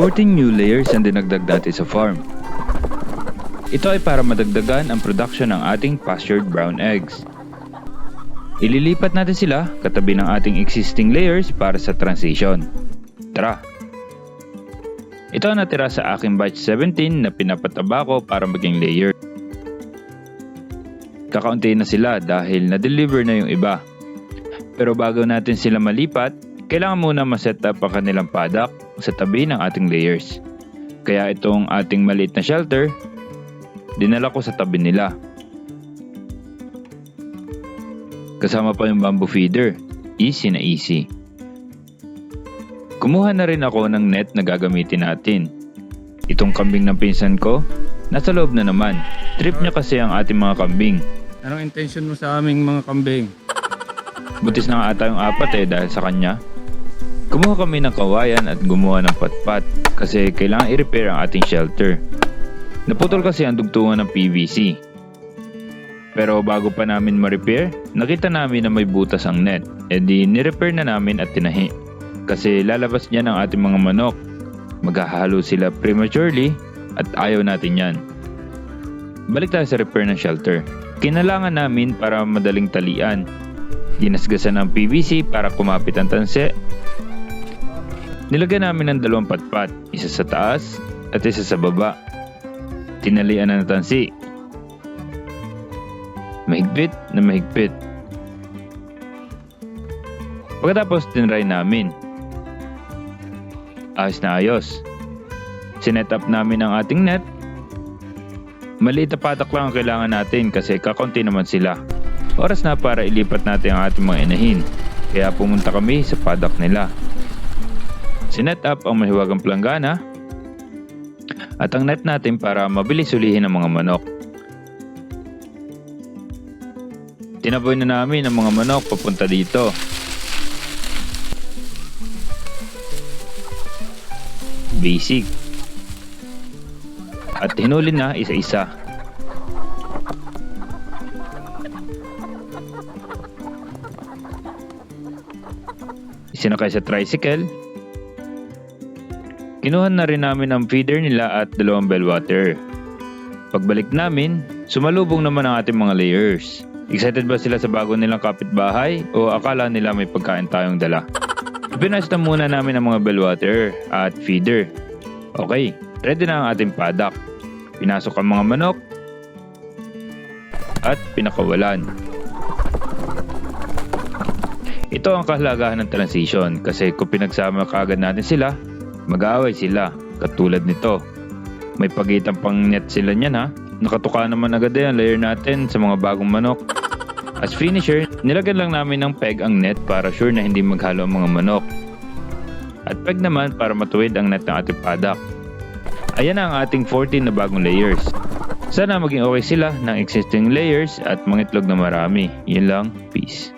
14 new layers ang dinagdag natin sa farm. Ito ay para madagdagan ang production ng ating pastured brown eggs. Ililipat natin sila katabi ng ating existing layers para sa transition. Tara! Ito ang natira sa aking batch 17 na pinapataba ko para maging layer. Kakaunti na sila dahil na-deliver na yung iba. Pero bago natin sila malipat, kailangan muna ma-set up ang kanilang paddock sa tabi ng ating layers. Kaya itong ating maliit na shelter, dinala ko sa tabi nila. Kasama pa yung bamboo feeder, easy na easy. Kumuha na rin ako ng net na gagamitin natin. Itong kambing ng pinsan ko, nasa loob na naman. Trip niya kasi ang ating mga kambing. Anong intention mo sa aming mga kambing? Butis na nga ata yung apat eh dahil sa kanya. Kumuha kami ng kawayan at gumawa ng patpat kasi kailangan i-repair ang ating shelter. Naputol kasi ang dugtungan ng PVC. Pero bago pa namin ma-repair, nakita namin na may butas ang net. E di ni-repair na namin at tinahi. Kasi lalabas niyan ang ating mga manok. Maghahalo sila prematurely at ayaw natin yan. Balik tayo sa repair ng shelter. Kinalangan namin para madaling talian. Ginasgasan ng PVC para kumapit ang tanse. Nilagyan namin ng dalawang patpat, isa sa taas at isa sa baba. Tinalian na ng tansi. Mahigpit na mahigpit. Pagkatapos tinry namin. Ayos na ayos. Sinet up namin ang ating net Maliit na patak lang ang kailangan natin kasi kakonti naman sila. Oras na para ilipat natin ang ating mga inahin. Kaya pumunta kami sa padak nila. Sinet up ang mahiwagang planggana at ang net natin para mabilis ulihin ang mga manok. Tinaboy na namin ang mga manok papunta dito. Basic at hinuli na isa-isa. Isinakay sa tricycle. Kinuha na rin namin ang feeder nila at dalawang bellwater. Pagbalik namin, sumalubong naman ang ating mga layers. Excited ba sila sa bago nilang kapitbahay o akala nila may pagkain tayong dala? Ipinayos na muna namin ang mga bellwater at feeder. Okay, ready na ang ating paddock. Pinasok ang mga manok at pinakawalan. Ito ang kahalagahan ng transition kasi kung pinagsama kaagad natin sila, mag-aaway sila katulad nito. May pagitan pang net sila niyan ha. Nakatuka naman agad ang layer natin sa mga bagong manok. As finisher, nilagyan lang namin ng peg ang net para sure na hindi maghalo ang mga manok. At peg naman para matuwid ang net ng ating paddock. Ayan na ang ating 14 na bagong layers. Sana maging okay sila ng existing layers at mga itlog na marami. Yun lang, peace.